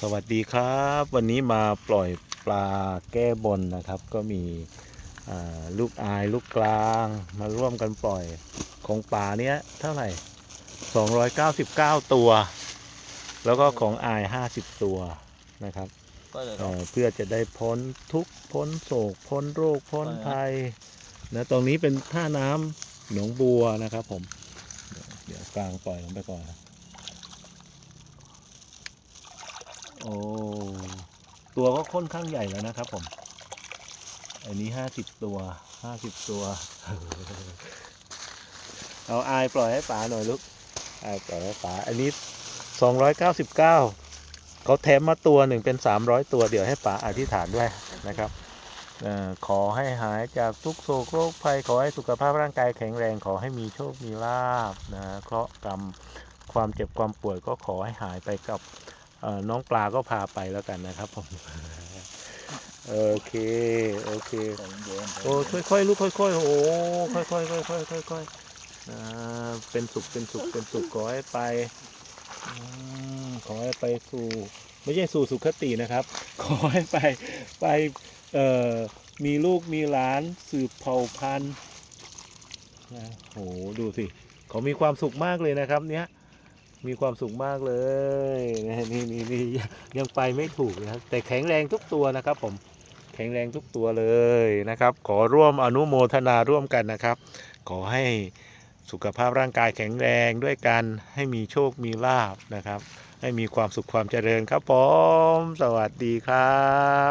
สวัสดีครับ วันนี้มาปล่อยปลาแก้บนนะครับ ก็มีอ่าลูกอายลูกกลาง มาร่วมกันปล่อยของป่าเนี้ยเท่าไหร่ 299 ตัว แล้วก็ของอาย 50 ตัวนะครับก็เลยเอ่อเพื่อจะได้พ้นทุกข์พ้นโศก พ้นโรคพ้นภัยนะตรงนี้เป็นท่าน้ำหนองบัวนะครับผม เดี๋ยวกลางปล่อยลงไปก่อนนะ โอ้ตัวก็ค่อนข้างใหญ่แล้วนะครับผมอันนี้ห้าสิบตัวห้าสิบตัว เอาอายปล่อยให้ป๋าหน่อยลูกอายปล่อยให้ป๋าอันนี้สองร้อยเก้าสิบเก้าเขาแถมมาตัวหนึ่งเป็นสามร้อยตัวเดี๋ยวให้ป๋าอธิษฐานด้วยนะครับออขอให้หายจากทุกโศกโรคภัยขอให้สุขภาพร่างกายแข็งแรง ขอให้มีโชคมีลาบนะเคราะห์กรรมความเจ็บความป่วยก็ขอให้หายไปกับ น้องปลาก็พาไปแล้วกันนะครับผมโอเค โอเคใจเย็นๆโอ้ค่อยๆลูกค่อยๆ โอ้ค่อยๆค่อยๆค่อยๆอ่าเป็นสุขเป็นสุขเป็นสุขขอให้ไปอืมขอให้ไปสู่ ไม่ใช่สู่สุขตินะครับ ขอให้ไปไปเอ่อมีลูกมีหลานสืบเผ่าพันธุ์นะโหดูสิเขามีความสุขมากเลยนะครับ เนี้ย มีความสุขมากเลยนี่นี่นี่ยังไปไม่ถูกนะครับแต่แข็งแรงทุกตัวนะครับผมแข็งแรงทุกตัวเลยนะครับ ขอร่วมอนุโมทนาร่วมกันนะครับ ขอให้สุขภาพร่างกายแข็งแรงด้วยกันให้มีโชคมีลาบนะครับ ให้มีความสุขความเจริญครับผม สวัสดีครับ